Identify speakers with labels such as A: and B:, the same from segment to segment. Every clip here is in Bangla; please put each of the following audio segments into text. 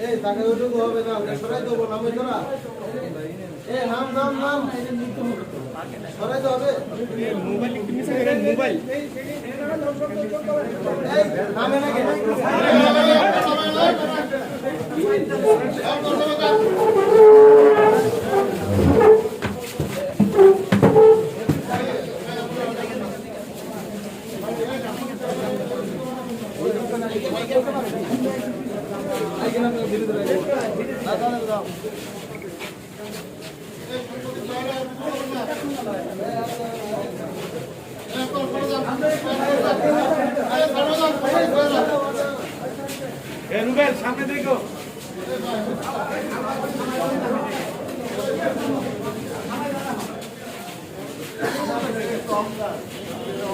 A: এই তাকে ওইটুকু হবে না সরাই দেবো নাম তোরা এ নাম নাম নাম সরাই তো হবে
B: মোবাইল
A: এই নামে নাকি
B: রুবেল সামনে দেখো।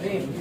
B: 嗯